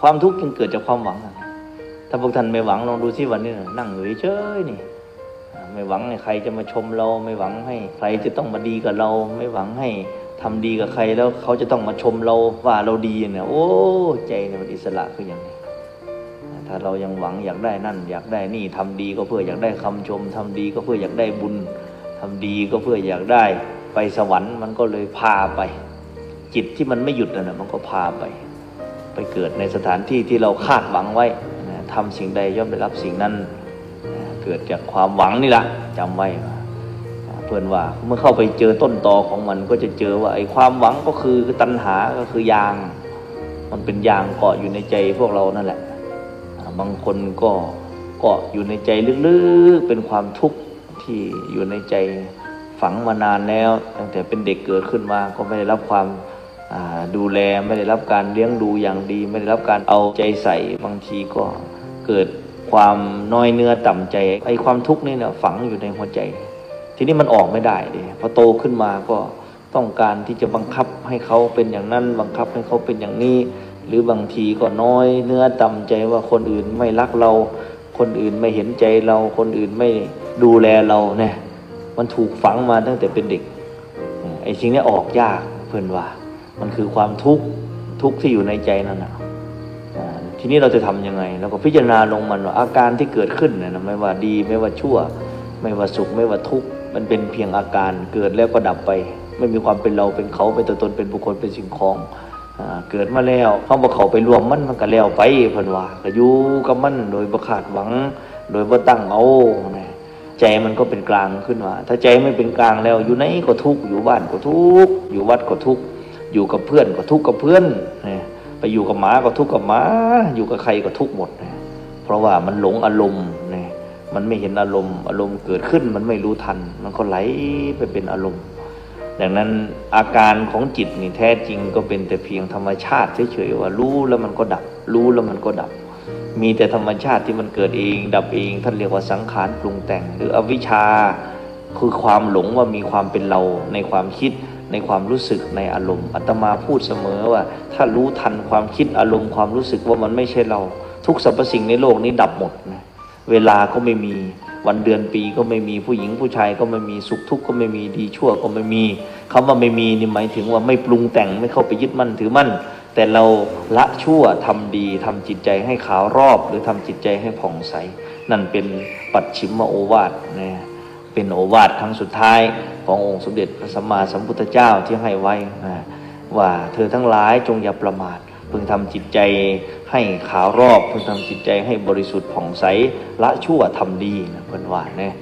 ความทุกข์จึงเกิดจากความหวังถ้าพวกท่านไม่หวังลองดูที่วันนี้นั่งเฉยๆนี่ไม่หวังให้ใครจะมาชมเรา ไม่หวังให้ใครจะต้องมาดีกับเรา ไม่หวังให้ทำดีกับใครแล้วเขาจะต้องมาชมเราว่าเราดีเนี่ยโอ้ใจเนี่ยมันอิสระคืออย่างนี้ถ้าเรายังหวังอยากได้นั่น อยากได้นี่ทำดีก็เพื่ออยากได้คำชมทำดีก็เพื่ออยากได้บุญทำดีก็เพื่ออยากได้ไปสวรรค์มันก็เลยพาไป จิตที่มันไม่หยุดนั่นนะมันก็พาไป ไปเกิดในสถานที่ที่เราคาดหวังไว้นะทำสิ่งใดย่อมได้รับสิ่งนั้นเกิดจากความหวังนี่แหละจำไว้เพื่อนว่าเมื่อเข้าไปเจอต้นตอของมันก็จะเจอว่าไอ้ความหวังก็คือตัณหาก็คือยาง มันเป็นยางเกาะอยู่ในใจพวกเรานั่นแหละ บางคนก็เกาะอยู่ในใจลึกๆเป็นความทุกข์ที่อยู่ในใจฝังมานานแล้ว ตั้งแต่เป็นเด็กเกิดขึ้นมาก็ไม่ได้รับความ ดูแลไม่ได้รับการเลี้ยงดูอย่างดี ไม่ได้รับการเอาใจใส่บางทีก็เกิดความน้อยเนื้อต่ำใจไอ้ความทุกข์นี่เนี่ยฝังอยู่ในหัวใจ ทีนี้มันออกไม่ได้ดิพอโตขึ้นมาก็ต้องการที่จะบังคับให้เขาเป็นอย่างนั้น บังคับให้เขาเป็นอย่างนี้ หรือบางทีก็น้อยเนื้อต่ำใจว่าคนอื่นไม่รักเรา คนอื่นไม่เห็นใจเรา คนอื่นไม่ดูแลเราเนี่ยมันถูกฝังมาตั้งแต่เป็นเด็กไอ้สิ่งนี้ออกยากเพื่อนว่า มันคือความทุกข์ทุกข์ที่อยู่ในใจนั่นนะอ่าทีนี้เราจะทำยังไงเราก็พิจารณาลงมันว่าอาการที่เกิดขึ้นเนี่ยนะไม่ว่าดีไม่ว่าชั่ว ไม่ว่าสุขไม่ว่าทุกข์มันเป็นเพียงอาการเกิดแล้วก็ดับไป ไม่มีความเป็นเราเป็นเขาเป็นตัวตนเป็นบุคคลเป็นสิ่งของเกิดมาแล้วเขาบอกเขาไปรวมมันมันก็แล้วไปเพิ่นว่าก็อยู่กับมันโดยประคาดหวัง โดยบ่ตั้งเอาใจมันก็เป็นกลางขึ้นมาถ้าใจไม่เป็นกลางแล้วอยู่ไหนก็ทุกข์อยู่บ้านก็ทุกข์อยู่วัดก็ทุกข์ อยู่กับเพื่อนก็ทุกข์กับเพื่อนไปอยู่กับหมาก็ทุกข์กับหมา อยู่กับใครก็ทุกข์หมด เพราะว่ามันหลงอารมณ์นะมันไม่เห็นอารมณ์ อารมณ์เกิดขึ้นมันไม่รู้ทัน มันก็ไหลไปเป็นอารมณ์ ดังนั้นอาการของจิตนี่แท้จริงก็เป็นแต่เพียงธรรมชาติเฉยๆว่ารู้แล้วมันก็ดับ รู้แล้วมันก็ดับ มีแต่ธรรมชาติที่มันเกิดเอง ดับเองท่านเรียกว่าสังขารปรุงแต่ง หรืออวิชชาคือความหลงว่ามีความเป็นเราในความคิด ในความรู้สึกในอารมณ์อาตมาพูดเสมอว่า ถ้ารู้ทันความคิดอารมณ์ความรู้สึกว่ามันไม่ใช่เรา ทุกสรรพสิ่งในโลกนี้ดับหมดนะเวลาก็ไม่มีวันเดือนปีก็ไม่มีผู้หญิงผู้ชายก็ไม่มีสุขทุกข์ก็ไม่มีดีชั่วก็ไม่มีคำว่าไม่มีนี่หมายถึงว่าไม่ปรุงแต่งไม่เข้าไปยึดมั่นถือมั่น แต่เราละชั่วทำดีทำจิตใจให้ขาวรอบ หรือทำจิตใจให้ผ่องใส นั่นเป็นปัจฉิมโอวาทนะ เป็นโอวาทครั้งสุดท้ายขององค์สมเด็จพระสัมมาสัมพุทธเจ้าที่ให้ไว้นะว่าเธอทั้งหลายจงอย่าประมาทพึงทำจิตใจให้ขาวรอบพึงทำจิตใจให้บริสุทธิ์ผ่องใสละชั่วทำดีนะเพื่อนว่าเนี่ย